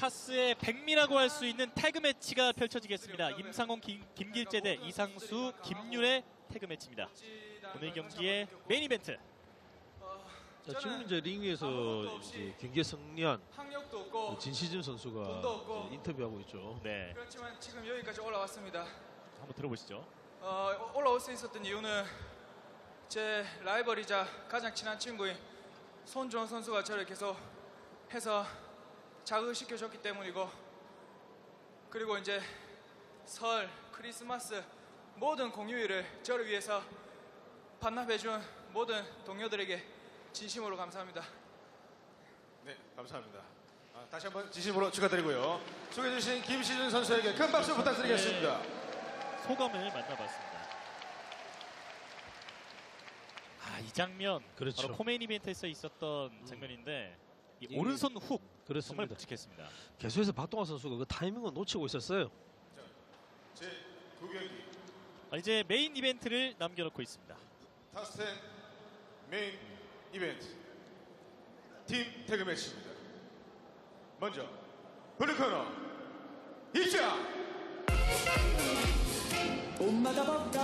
타스의 백미라고 할 수 있는 태그 매치가 펼쳐지겠습니다. 임상홍, 김, 김길재 대 이상수, 김률의 태그 매치입니다. 오늘 경기의 메인 이벤트. 자, 지금 이제 링 위에서 이제 경기에 승리한 없고 진시준 선수가 인터뷰하고 있죠. 네, 그렇지만 지금 여기까지 올라왔습니다. 한번 들어보시죠. 어, 올라올 수 있었던 이유는 제 라이벌이자 가장 친한 친구인 손주원 선수가 저를 계속 해서 자극시켜줬기 때문이고 그리고 이제 설, 크리스마스 모든 공휴일을 저를 위해서 반납해준 모든 동료들에게 진심으로 감사합니다. 네, 감사합니다. 아, 다시 한번 진심으로 축하드리고요. 소개해주신 김시준 선수에게 큰 박수 부탁드리겠습니다. 소감을 만나봤습니다. 아, 이 장면 그렇죠. 바로 코메인 이벤트에서 있었던 장면인데 이 이- 오른손 훅 그렇습니다. 묵직했습니다. 개수에서 박동환 선수가 그 타이밍을 놓치고 있었어요. 제 9경기 아, 이제 메인 이벤트를 남겨놓고 있습니다. 타스텐 메인 이벤트 팀 태그 매치입니다. 먼저 블루코너 입장!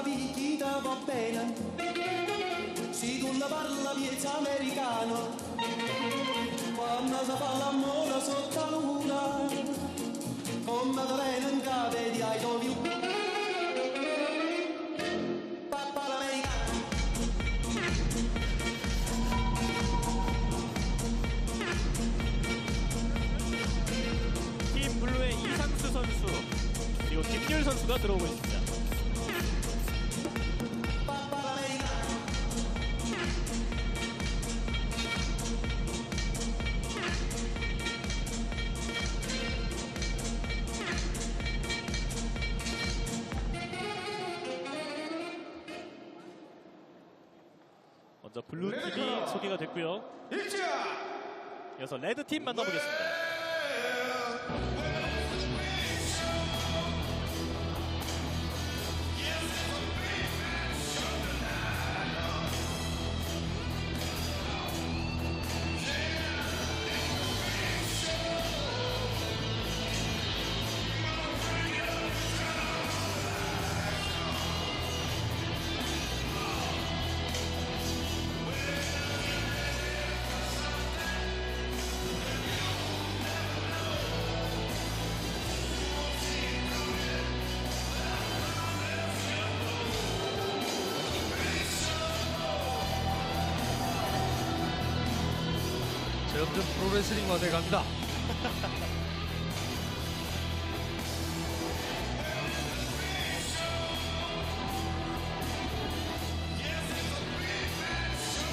Picchita va bene Si tu la parla piezza americano Quando si fa l'amore sotto la luna te viene in capo di I love you 팀 블루의 이상수 선수 그리고 김율 선수가 들어오고 있습니다. 먼저 블루 팀이 소개가 됐고요. 이어서 레드 팀 만나보겠습니다. 점점 프로레슬링화 돼 갑니다.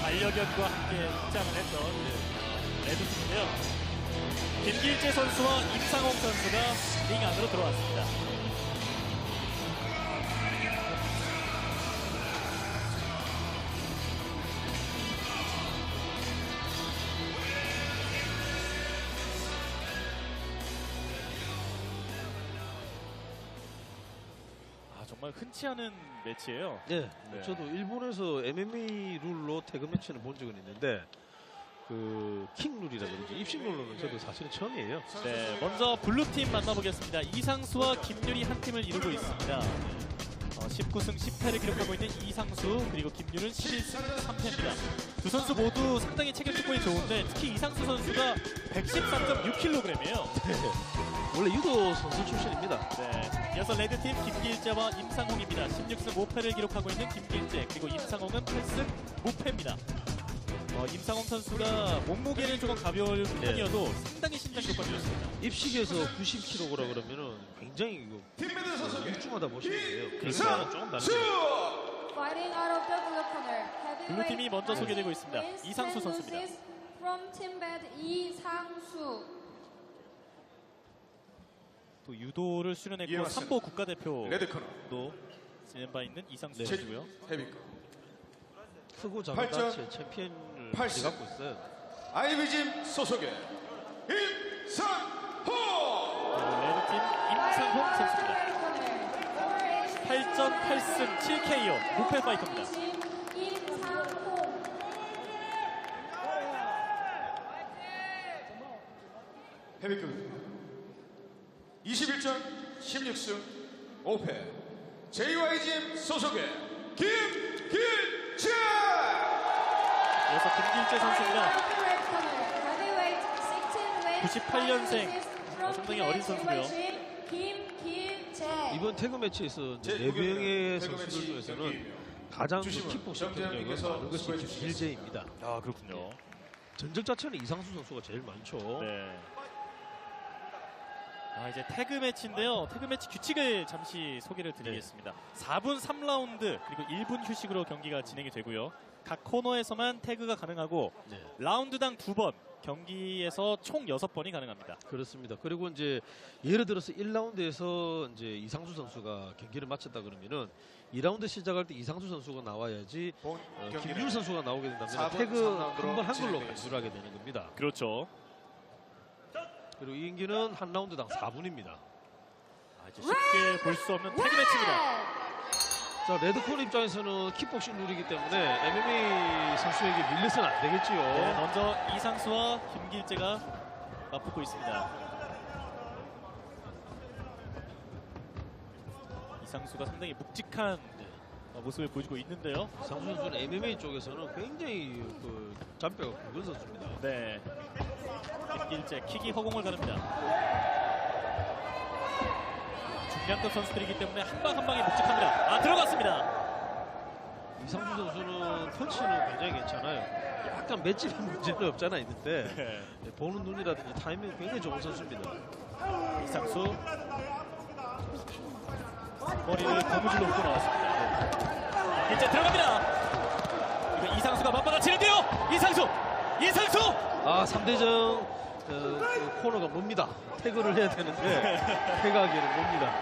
반려견과 함께 입장을 했던 레드 팀인데요. 김길재 선수와 임상홍 선수가 링 안으로 들어왔습니다. 흔치 않은 매치예요. 네, 네. 저도 일본에서 MMA 룰로 태그 매치는 본 적은 있는데 그 킹 룰이라든지 입식 룰로는 저도 사실은 처음이에요. 네, 먼저 블루팀 만나보겠습니다. 이상수와 김유리 한 팀을 이루고 있습니다. 어, 19승 10패를 기록하고 있는 이상수 그리고 김유는 11승 3패입니다. 두 선수 모두 상당히 체격 조건이 좋은데 특히 이상수 선수가 113.6kg이에요. 원래 유도 선수 출신입니다. 네, 이어서 레드팀 김길재와 임상홍입니다. 16승 5패를 기록하고 있는 김길재 그리고 임상홍은 8승 무패입니다. 어, 임상홍 선수가 몸무게는 조금 가벼울 편이어도 상당히 신장 조건이 좋습니다. 입식에서 90kg라 그러면은 굉장히 이거 선수 육중하다 보시면 돼요. 그래서! 조금 다른 Fighting out of the blue corner. 블루 팀이 먼저 소개되고 있습니다. 이상수 선수입니다. From Team Bad 이상수. 또 유도를 수련했고. 삼보 국가대표도 지낸 바 있는 이상수 제 선수고요. 헤비급 크고 작은 다치의 챔피언을. 갖고 있어요. 아이비짐 소속의 임상호! 레드팀 임상홍 선수입니다. 8전 8승 7KO 무패 파이터입니다. 헤비급 21전 16승 5패 JYGM 소속의 김길재 이어서 김길재 선수입니다. Red corner, heavyweight 16 weight 98년생. from 상당히 어린 선수고요. JYG. 이번 태그 매치에서 네 명의 선수들 중에서는 가장 그 킥복싱 경력을 정재현님께서 많은 것이 김길재입니다. 아 그렇군요. 전적 자체는 이상수 선수가 제일 많죠. 네. 아 이제 태그 매치인데요. 태그 매치 규칙을 잠시 소개를 드리겠습니다. 4분 3라운드 그리고 1분 휴식으로 경기가 진행이 되고요. 각 코너에서만 태그가 가능하고 네. 라운드당 두 번 경기에서 총 6번이 가능합니다. 그렇습니다. 그리고 이제 예를 들어서 1라운드에서 이제 이상수 선수가 경기를 마쳤다 그러면은 2라운드 시작할 때 이상수 선수가 나와야지 본 어, 김율 선수가 나오게 된다면 4분 태그 3라운드로 한번 한 걸로. 간주를 하게 되는 겁니다. 그렇죠. 그리고 이 경기는 한 라운드당 4분입니다. 아, 이제 쉽게 볼 수 없는 태그 매치입니다. 자 레드콘 입장에서는 킥복싱 룰이기 때문에 MMA 선수에게 밀려서는 안 되겠지요. 네, 먼저 이상수와 김길재가 맞붙고 있습니다. 이상수가 상당히 묵직한 어, 모습을 보여주고 있는데요. 이상수 선수는 MMA 쪽에서는 굉장히 그 잔뼈가 굵은 선수입니다. 네. 김길재 킥이 허공을 가릅니다. 중량급 선수들이기 때문에 한 방 한 방이 묵직합니다. 아 들어갔습니다. 이상수 선수는 펀치는 굉장히 괜찮아요. 약간 맷집의 문제는 없잖아 있는데 네. 네, 보는 눈이라든지 타이밍이 굉장히 좋은 선수입니다. 이상수 머리를 고무줄로 묶어 나왔습니다. 김길재 들어갑니다. 이거 이상수가 맞받아치는데요. 이상수, 이상수. 아 3대정 그 코너가 뭡니다. 태그를 해야 되는데 태그하기에는 뭡니다.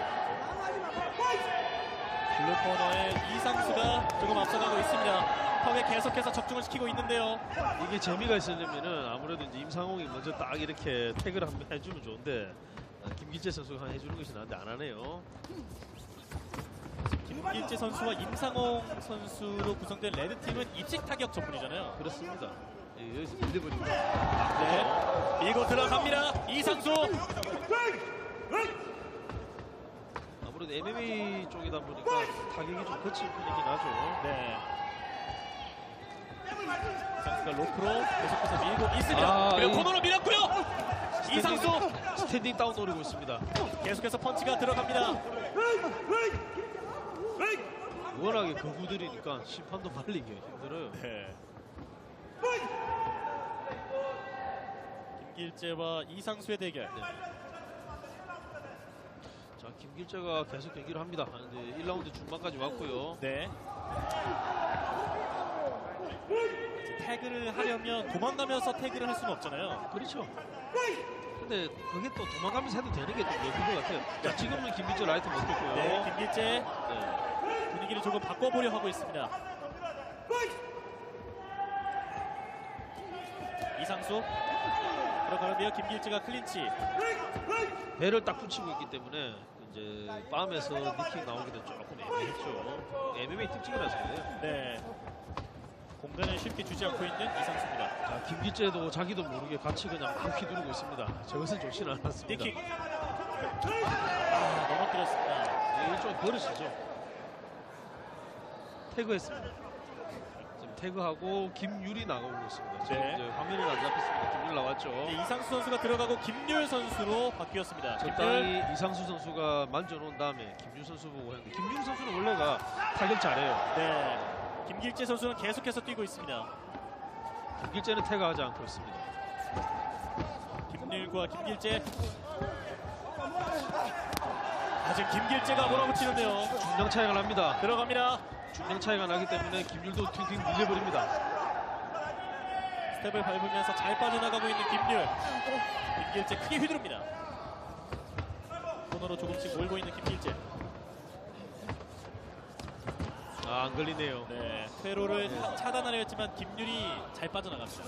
블루 코너에 이상수가 조금 앞서가고 있습니다. 턱에 계속해서 적중을 시키고 있는데요. 이게 재미가 있으려면은 아무래도 이제 임상홍이 먼저 딱 이렇게 태그를 한번 해주면 좋은데 아, 김기재 선수가 해주는 것이 나한테 안 하네요. 김길재 선수와 임상홍 선수로 구성된 레드팀은 입식 타격 전문이잖아요. 그렇습니다. 예, 여기서 밀려버리고 네. 밀고 들어갑니다. 이상수. 아무래도 MMA 쪽이다 보니까 타격이 좀 거친 편이긴 하죠. 네. 이상수가 로프로 계속해서 밀고 있습니다. 아, 그리고 이- 코너로 밀었고요. 이상수 스탠딩 다운 노리고 있습니다. 계속해서 펀치가 들어갑니다. 워낙에 거구들이니까 심판도 말리기 힘들어요. 네. 김길재와 이상수의 대결. 자, 김길재가 계속 경기를 합니다. 근데 1라운드 중반까지 왔고요. 네. 이제 태그를 하려면 도망가면서 태그를 할 수는 없잖아요. 그렇죠. 근데 그게 또 도망가면서 해도 되는 게또 예쁜 것 같아요. 자, 지금은 김길재 라이트 먹혔고요. 네, 김길재 네. 분위기를 조금 바꿔보려 하고 있습니다. 이상수 들어가려면 김길재가 클린치. 배를 딱 붙이고 있기 때문에 이제 빰에서 니킥 나오기도 조금 애매했죠. MMA 특징이라서 그래요. 네. 공간을 쉽게 주지 않고 있는 이상수입니다. 자, 김길재도 자기도 모르게 같이 그냥 막 휘두르고 있습니다. 저것은 좋지는 않았습니다. 니킥. 아, 넘어뜨렸습니다. 네, 일종의 버릇이죠. 태그했습니다. 태그하고 김율이 나가고 있습니다. 지금 네. 이제 화면에 안 잡혔습니다. 김율 나왔죠. 네, 이상수 선수가 들어가고 김률 선수로 바뀌었습니다. 적당히 이상수 선수가 만져놓은 다음에 김율 선수 보고 했는데 김율 선수는 원래가 타격 잘해요. 네. 김길재 선수는 계속해서 뛰고 있습니다. 김길재는 태그하지 않고 있습니다. 김일과 김길재. 아, 지금 김길재가 몰아붙이는데요. 중량 차이가 납니다. 들어갑니다. 중량 차이가 나기 때문에 김율도 튕튕 밀려버립니다. 스텝을 밟으면서 잘 빠져나가고 있는 김률. 김길재 크게 휘두릅니다. 코너로 조금씩 몰고 있는 김길재. 아, 안 걸리네요. 네, 퇴로를 차- 차단하려 했지만 김률이 잘 빠져나갑니다.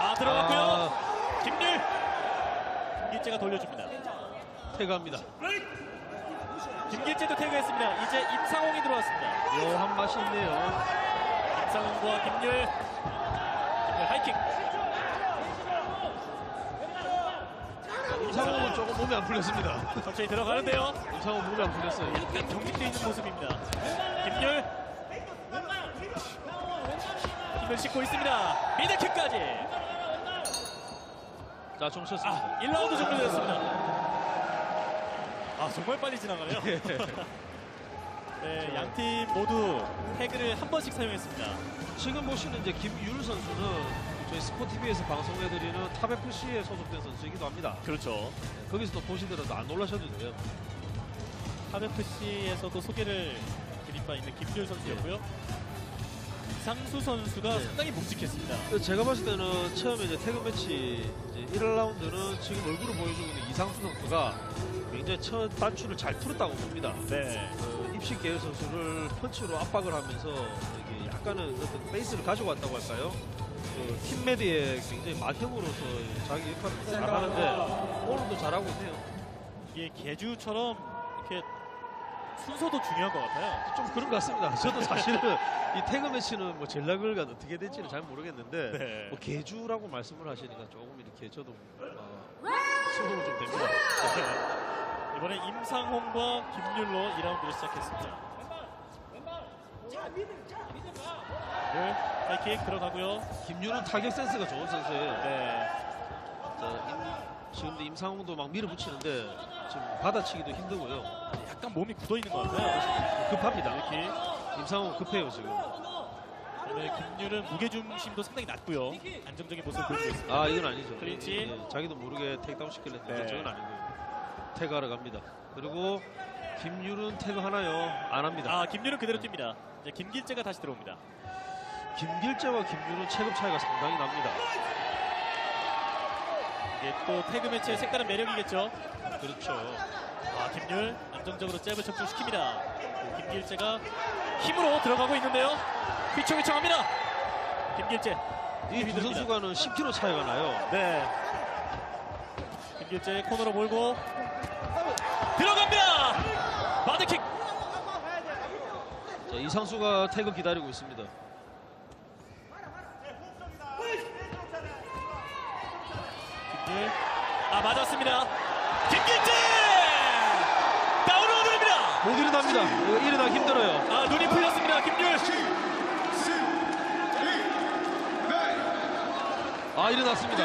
아, 들어갔고요. 아, 김률. 김길재가 돌려줍니다. 태그합니다. 김길재도 태그했습니다. 이제 임상홍이 들어왔습니다. 묘한 맛이 있네요. 임상홍과 김률. 김률 하이킥. 몸이 안 풀렸습니다. 천천히 들어가는데요. 임상호 몸이 안 풀렸어요. 약간 경직돼 있는 모습입니다. 김율. 힘을 싣고 있습니다. 미드킥까지. 자, 좀 쳤습니다. 아, 1라운드 종료됐습니다. 아, 정말 빨리 지나가네요. 네, 양팀 모두 태그를 한 번씩 사용했습니다. 지금 보시는 이제 김유를 선수는 저희 스포티비에서 방송해드리는 탑 FC에 소속된 선수이기도 합니다. 그렇죠. 거기서 또 보시더라도 안 놀라셔도 돼요. 탑FC에서도 소개를 드린 바 있는 김율 선수였고요. 이상수 선수가 네. 상당히 묵직했습니다. 제가 봤을 때는 처음에 이제 태그 매치 이제 1라운드는 지금 얼굴을 보여주고 있는 이상수 선수가 굉장히 첫 단추를 잘 풀었다고 봅니다. 네. 어, 입식 계열 선수를 펀치로 압박을 하면서 약간은 어떤 베이스를 가지고 왔다고 할까요? 그 팀메디에 굉장히 맏형으로서 자기 역할을 잘하는데 오늘도 잘하고 있네요. 이게 개주처럼 이렇게 순서도 중요한 것 같아요. 좀 그런 것 같습니다. 저도 사실은 이 태그 매치는 뭐 전략을가 어떻게 될지는 잘 모르겠는데 네. 뭐 개주라고 말씀을 하시니까 조금 이렇게 저도 어, 신동이 좀 됩니다. 네. 이번에 임상홍과 김율로 2라운드를 시작했습니다. 네, 하이킥 들어가고요. 김유는 타격 센스가 좋은 선수예요. 네. 자, 임, 지금도 임상홍도 막 밀어붙이는데 지금 받아치기도 힘들고요. 약간 몸이 굳어 있는 것 같아요. 급합니다. 이렇게. 임상홍 급해요 지금. 네, 김율은 무게 중심도 상당히 낮고요. 안정적인 모습을 보이고 있습니다. 아 이건 아니죠. 클린치. 예, 자기도 모르게 테이크다운 시킬랬는데 네. 저건 아니고요. 태그하러 갑니다. 그리고 김율은 태그 하나요? 안 합니다. 아, 김율은 그대로 뜁니다. 이제 김길재가 다시 들어옵니다. 김길재와 김율은 체급 차이가 상당히 납니다. 이게 또 태그 매치의 색다른 매력이겠죠. 그렇죠. 아, 김율 안정적으로 잽을 적중시킵니다. 김길재가 힘으로 들어가고 있는데요. 휘청휘청합니다. 김길재. 이두 선수가는 10kg 차이가 나요. 네. 김길재 코너로 몰고 들어갑니다. 바드킥. 자, 이상수가 태그 기다리고 있습니다. 김길. 아 맞았습니다. 김길재 다운로드입니다. 못 일어납니다. 이거 일어나기 힘들어요. 아 눈이 풀렸습니다. 김율. 아 일어났습니다.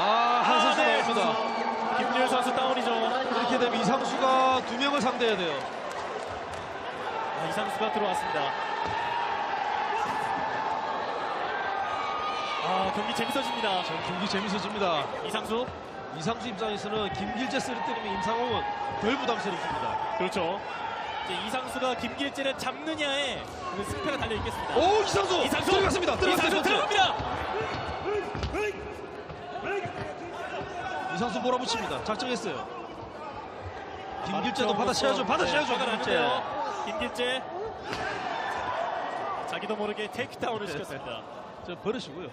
아, 한 선수 네. 나옵니다. 김율 선수 다운이죠. 이렇게 되면 이상수가 두 명을 상대해야 돼요. 아, 이상수가 들어왔습니다. 아 경기 재밌어집니다. 자, 경기 재밌어집니다. 이상수 이상수 입장에서는 김길재 쓰러뜨리면 임상홍은 덜 부담스럽습니다. 그렇죠. 이제 이상수가 김길재를 잡느냐에 그 승패가 달려 있겠습니다. 오 이상수, 이상수 들어갔습니다. 들어갔어요. 이상수 들어갑니다. 이상수 몰아붙입니다. 작정했어요. 김길재도 받아쳐야죠. 그렇죠. 받아쳐야죠. 네, 김길재. 김길재 자기도 모르게 테이크다운을 네. 시켰습니다. 저 버릇이고요.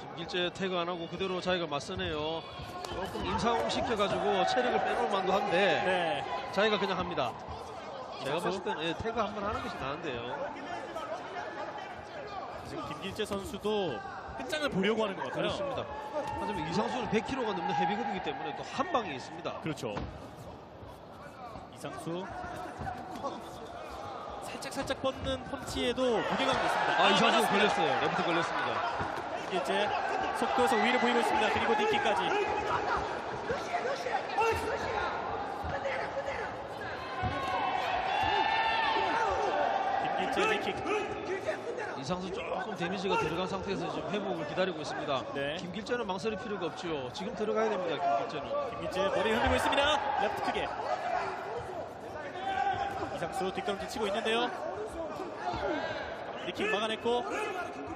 김길재 태그 안 하고 그대로 자기가 맞서네요. 조금 임상홍 시켜가지고 체력을 빼놓을 만도 한데 네. 자기가 그냥 합니다. 제가 봤을 때는 예, 태그 한 번 하는 것이 나은데요. 지금 김길재 선수도 끝장을 보려고 하는 것 같아요. 그렇습니다. 하지만 이상수는 100kg가 넘는 헤비급이기 때문에 또 한 방에 있습니다. 그렇죠. 이상수 살짝 살짝 뻗는 펀치에도 무게감이 있습니다. 아, 맞았습니다. 걸렸어요. 레프트 걸렸습니다. 김길재 속도에서 우위를 보이고 있습니다. 그리고 니킥까지. 김길재 니킥. 이상수 조금 데미지가 들어간 상태에서 지금 회복을 기다리고 있습니다. 네. 김길재는 망설일 필요가 없죠. 지금 들어가야 됩니다. 김길재는. 김길재 머리 흔들고 있습니다. 레프트 크게. 이상수 뒷걸음질 치고 있는데요. 니킥 막아냈고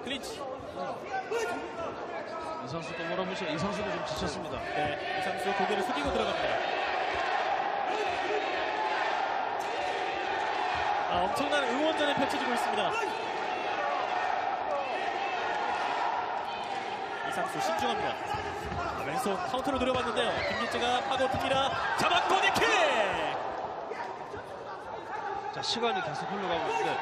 클린치. 이상수 또 몰아붙여. 이상수는 좀 지쳤습니다. 네, 이상수 고개를 숙이고 들어갑니다. 아, 엄청난 응원전이 펼쳐지고 있습니다. 이상수 신중합니다. 아, 왼손 카운터로 노려봤는데요. 김길재가 파고듭니다. 잡았고 니킥! 자 시간이 계속 흘러가고 있는데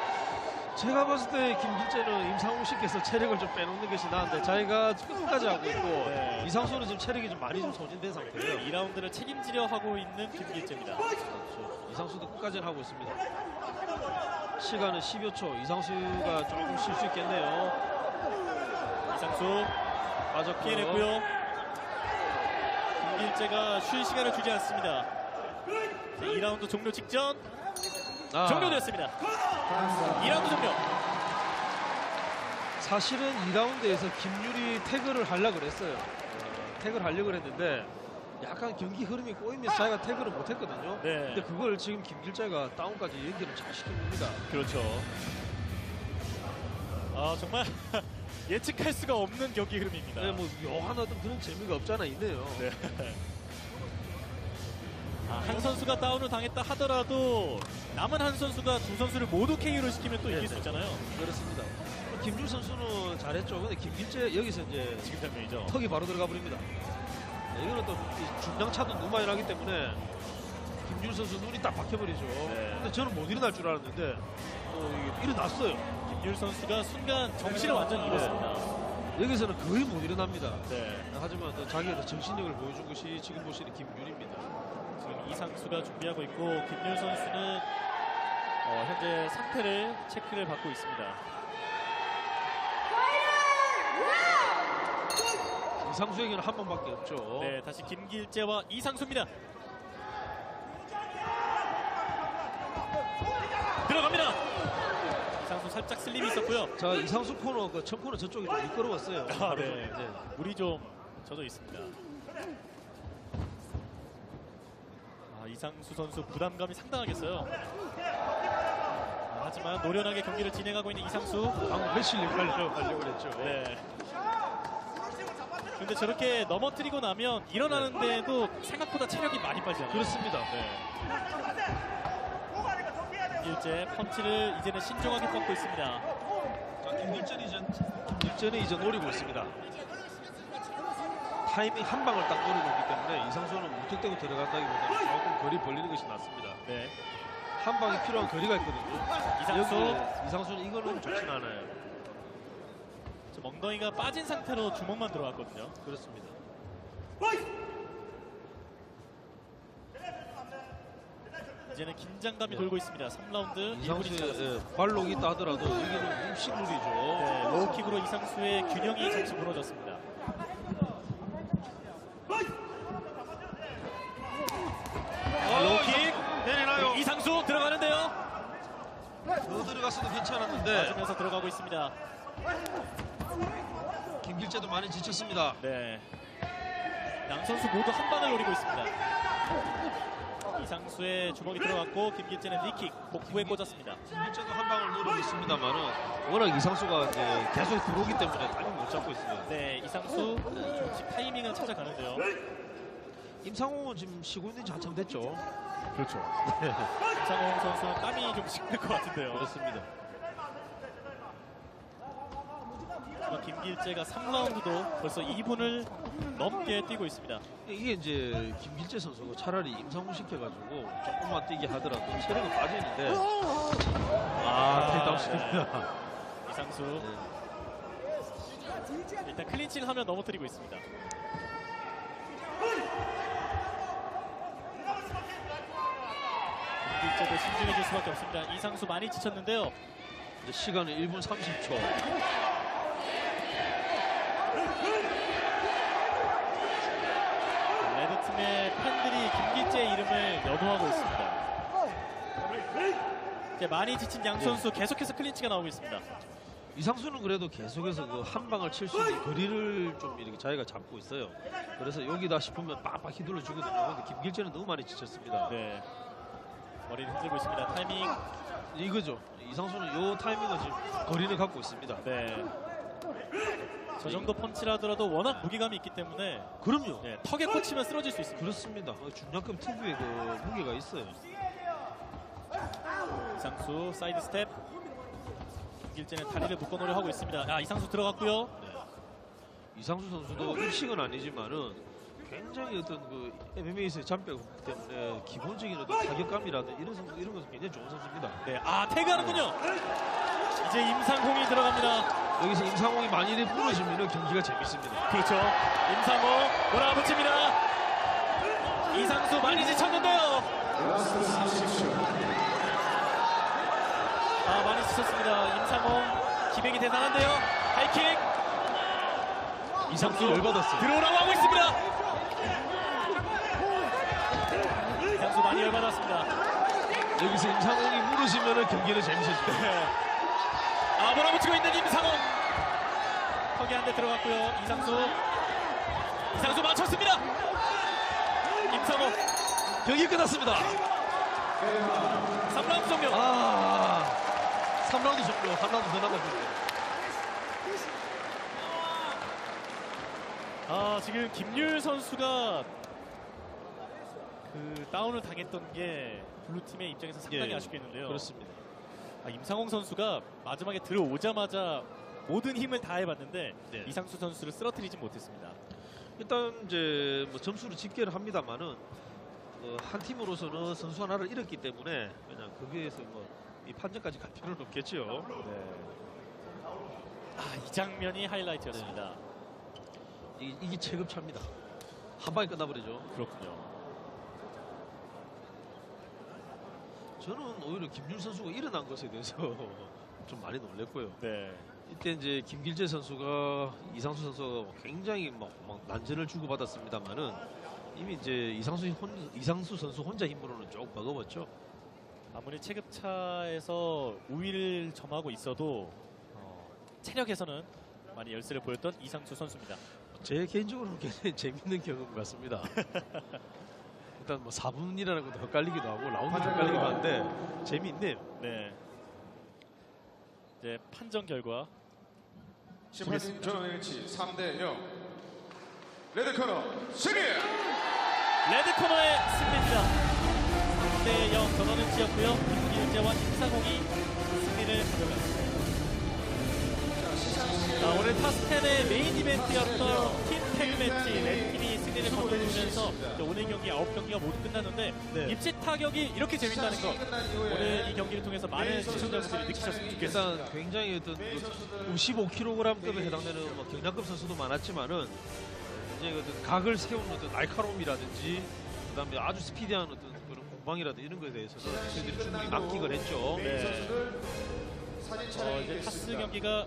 제가 봤을 때 김길재는 임상훈 씨께서 체력을 좀 빼놓는 것이 나은데 자기가 끝까지 하고 있고 네. 이상수는 지금 체력이 좀 많이 좀 소진된 상태예요. 2라운드를 책임지려 하고 있는 김길재입니다. 그렇죠. 이상수도 끝까지는 하고 있습니다. 시간은 10여 초. 이상수가 조금 쉴 수 있겠네요. 이상수 빠졌고 피해냈고요. 김길재가 쉴 시간을 주지 않습니다. 2라운드 종료 직전 아, 종료됐습니다. 2라운드 종료. 사실은 2라운드에서 김유리 태그를 하려고 그랬어요. 어, 태그를 하려고 그랬는데 약간 경기 흐름이 꼬이면서 자기가 태그를 못했거든요. 네. 근데 그걸 지금 김길재가 다운까지 연기를 잘 시켜줍니다. 그렇죠. 아 정말 예측할 수가 없는 경기 흐름입니다. 네, 뭐 묘한 어떤 그런 재미가 없잖아 있네요. 네. 아, 한 선수가 다운을 당했다 하더라도 남은 한 선수가 두 선수를 모두 KO를 시키면 또 이길 수 네, 네. 있잖아요. 그렇습니다. 김준 선수는 잘했죠. 근데 김길재 여기서 이제 지금 장면이죠. 턱이 바로 들어가 버립니다. 네, 이거는 또이 중량차도 너무 많이 나기 때문에 김준 선수 눈이 딱 박혀버리죠. 네. 근데 저는 못 일어날 줄 알았는데 또 일어났어요. 김율 선수가 순간 정신을 완전히 잃었습니다. 여기서는 거의 못 일어납니다. 네. 하지만 또 자기의 그 정신력을 보여준 것이 지금 보시는 김윤입니다. 이상수가 준비하고 있고 김율 선수는 어, 현재 상태를 체크를 받고 있습니다. 이상수에게는 한 번밖에 없죠. 네, 다시 김길재와 이상수입니다. 들어갑니다. 이상수 살짝 슬림이 있었고요. 자 이상수 코너 그 첫 코너 저쪽이 좀 미끄러웠어요. 아, 네. 네. 물이 좀 젖어 있습니다. 아, 이상수 선수 부담감이 상당하겠어요. 아, 하지만 노련하게 경기를 진행하고 있는 이상수. 방금 하려고 하려고 그랬죠. 네. 근데 저렇게 넘어뜨리고 나면 일어나는데도 생각보다 체력이 많이 빠지잖아요. 그렇습니다. 네. 김길재 펀치를 이제는 신중하게 뻗고 있습니다. 이제 김길전이 이제 노리고 있습니다. 타이밍 한 방을 딱 있기 때문에 이상수는 무턱대고 들어간다기보다는 조금 거리 벌리는 것이 낫습니다. 네. 한 방이 필요한 거리가 있거든요. 이상수. 여기 이상수는 이거는 좋진 않아요. 저 멍덩이가 빠진 상태로 주먹만 들어갔거든요. 그렇습니다. 이제는 긴장감이 돌고 있습니다. 3라운드 이상수의 예, 발록이 있다 하더라도 여기는 입식물이죠. 네, 로우킥으로 이상수의 균형이 잠시 무너졌습니다. 아, 로우킥 내리나요? 이상수 들어가는데요. 더 들어갔어도 괜찮았는데 맞으면서 들어가고 있습니다. 김길재도 많이 지쳤습니다. 네. 양 선수 모두 한 방을 노리고 있습니다. 이상수의 주먹이 들어갔고 김길재는 리킥 복부에 꽂았습니다. 김길재도 한 방을 노리고 있습니다만은 워낙 이상수가 이제 계속 들어오기 때문에 타이밍 못 잡고 있습니다. 네, 이상수 타이밍을 찾아가는데요. 임상홍은 지금 쉬고 있는 지 한참 됐죠. 그렇죠. 이상홍 선수는 땀이 좀 식을 것 같은데요. 그렇습니다. 또 김길재가 3라운드도 벌써 2분을 넘게 뛰고 있습니다. 이게 이제 김길재 선수가 차라리 임상훈 시켜가지고 조금만 뛰게 하더라도 체력은 빠지는데 아 테이크다운 시킵니다. 이상수 일단 클린치를 하면 넘어뜨리고 있습니다. 김길재도 신중해질 수밖에 없습니다. 이상수 많이 지쳤는데요. 이제 시간은 1분 30초. 레드팀의 팬들이 김길재의 이름을 연호하고 있습니다. 이제 많이 지친 양 선수 계속해서 클린치가 나오고 있습니다. 이상수는 그래도 계속해서 그 한 방을 칠 수 있는 거리를 좀 이렇게 자기가 잡고 있어요. 그래서 여기다 싶으면 빡빡 휘둘러 주거든요. 근데 김길재는 너무 많이 지쳤습니다. 네. 머리를 흔들고 있습니다. 타이밍. 이거죠. 이상수는 요 타이밍은 지금 거리를 갖고 있습니다. 네. 저 정도 펀치라더라도 워낙 무게감이 있기 때문에 그럼요. 네, 턱에 꽂히면 쓰러질 수 있습니다. 그렇습니다. 어, 중량급 특유의 그 무게가 있어요. 이상수 사이드 스텝. 김길재는 다리를 묶어놓으려 하고 있습니다. 아 이상수 들어갔고요. 이상수 선수도 입식은 아니지만은 굉장히 어떤 그 MMA에서의 잔뼈 때문에 기본적인 어떤 타격감이라든 이런 선수 이런 것은 굉장히 좋은 선수입니다. 네, 아 태그하는군요. 이제 임상홍이 들어갑니다. 여기서 임상홍이 만일에 부러지면 경기가 재밌습니다. 그렇죠. 임상홍 몰아붙입니다. 이상수 많이 지쳤는데요. 아 많이 지쳤습니다. 임상홍 기백이 대단한데요. 하이킥 이상수 열받았어요. 들어오라고 하고 있습니다. 이상수 많이 열받았습니다. 여기서 임상홍이 무너지면 경기는 재밌어집니다. 네. 아 몰아붙이고 있는 임상홍 턱이 한 대 들어갔고요. 이상수 이상수 맞췄습니다. 임상홍 경기 끝났습니다. 3라운드 종료. 아, 3라운드 종료. 3라운드 더 남았는데. 아 지금 김율 선수가 그 다운을 당했던 게 블루 팀의 입장에서 상당히 예, 아쉽겠는데요. 그렇습니다. 아, 임상홍 선수가 마지막에 들어오자마자 모든 힘을 다해봤는데 네. 이상수 선수를 쓰러뜨리지 못했습니다. 일단 이제 뭐 점수를 집계를 합니다만은 어, 한 팀으로서는 선수 하나를 잃었기 때문에 그냥 거기에서 뭐 이 판정까지 갈 필요는 없겠죠. 아, 이 장면이 하이라이트였습니다. 이, 이게 체급차입니다. 한 방에 끝나버리죠. 그렇군요. 저는 오히려 김준 선수가 일어난 것에 대해서 좀 많이 놀랬고요. 네. 이때 이제 김길재 선수가 이상수 선수가 굉장히 막, 막 난전을 주고받았습니다만은 이미 이제 이상수 혼, 이상수 선수 혼자 힘으로는 쭉 버거웠죠. 아무리 체급차에서 우위를 점하고 있어도 어, 체력에서는 많이 열세를 보였던 이상수 선수입니다. 제 개인적으로는 굉장히 재밌는 경험 같습니다. 일단 뭐 4분이라는 것도 헷갈리기도 하고 라운드 헷갈리기도 한데 재미있네요. 네. 이제 판정 결과 심판님 전원 일치 3대 0. 레드 코너 승리. 레드 코너의 승리입니다. 3대 0 전원은 지었고요. 김길재와 임상홍이 승리를 가져갔습니다. 자, 오늘 타스텐의 메인 이벤트였던 팀 태그 매치 레드팀이 승리를 거둬들면서 오늘 경기 9경기가 모두 끝났는데 네. 입시 타격이 이렇게 재밌다는 것 오늘 이 경기를 통해서 많은 시청자분들이 느끼셨으면 좋겠습니다. 일단 굉장히 어떤 55kg급에 해당되는 뭐 경량급 선수도 많았지만은 이제 어떤 각을 세우는 어떤 날카로움이라든지 그다음에 아주 스피디한 어떤 그런 공방이라든지 이런 거에 대해서는 저희들이 충분히 납득을 했죠. 네. 어, 이제 타스 경기가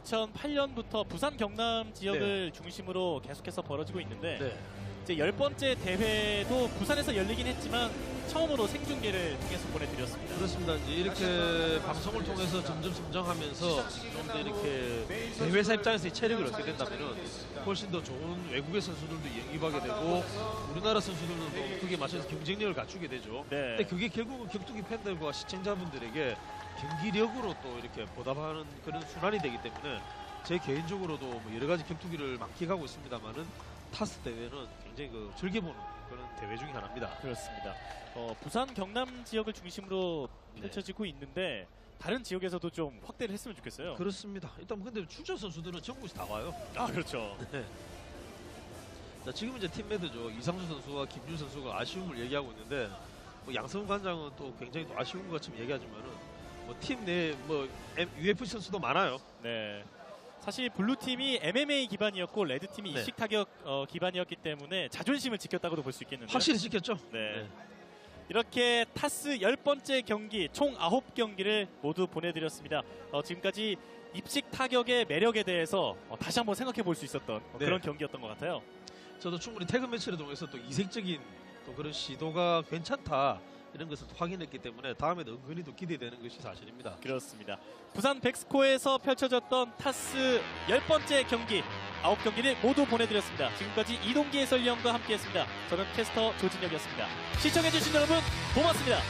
2008년부터 부산 경남 지역을 중심으로 계속해서 벌어지고 있는데 네. 이제 열 번째 대회도 부산에서 열리긴 했지만 처음으로 생중계를 통해서 보내드렸습니다. 그렇습니다. 이제 이렇게 방송을 통해서 점점 성장하면서 좀 더 이렇게 대회사 입장에서 이 체력을 얻게 된다면은 훨씬 더 좋은 외국의 선수들도 영입하게 되고 우리나라 선수들도 또 그게 맞춰서 경쟁력을 갖추게 되죠. 네. 근데 그게 결국은 격투기 팬들과 시청자분들에게 경기력으로 또 이렇게 보답하는 그런 순환이 되기 때문에 제 개인적으로도 뭐 여러 가지 격투기를 만끽하고 있습니다만은 타스 대회는 굉장히 그 즐겨보는 그런 대회 중에 하나입니다. 그렇습니다. 어, 부산 경남 지역을 중심으로 네. 펼쳐지고 있는데 다른 지역에서도 좀 확대를 했으면 좋겠어요. 그렇습니다. 일단 근데 출전 선수들은 전국에서 다 와요. 아 그렇죠. 자, 지금 이제 팀 매드죠. 이상수 선수와 김준 선수가 아쉬움을 얘기하고 있는데 뭐 양성훈 관장은 또 굉장히 또 아쉬운 것처럼 얘기하지만은 뭐 팀 내뭐 UFC 선수도 많아요. 네. 사실 블루 팀이 MMA 기반이었고 레드 팀이 네. 입식 타격 어, 기반이었기 때문에 자존심을 지켰다고도 볼 수 있겠는데요. 확실히 지켰죠. 네. 이렇게 타스 열 번째 경기 총 아홉 경기를 모두 보내드렸습니다. 어, 지금까지 입식 타격의 매력에 대해서 어, 다시 한번 생각해 볼 수 있었던 어, 네. 그런 경기였던 것 같아요. 저도 충분히 태그 매치를 통해서 또 이색적인 또 그런 시도가 괜찮다 이런 것을 또 확인했기 때문에 다음에도 은근히 또 기대되는 것이 사실입니다. 그렇습니다. 부산 백스코에서 펼쳐졌던 타스 열 번째 경기 아홉 경기를 모두 보내드렸습니다. 지금까지 이동기 해설위원과 함께했습니다. 저는 캐스터 조진혁이었습니다. 시청해주신 여러분 고맙습니다.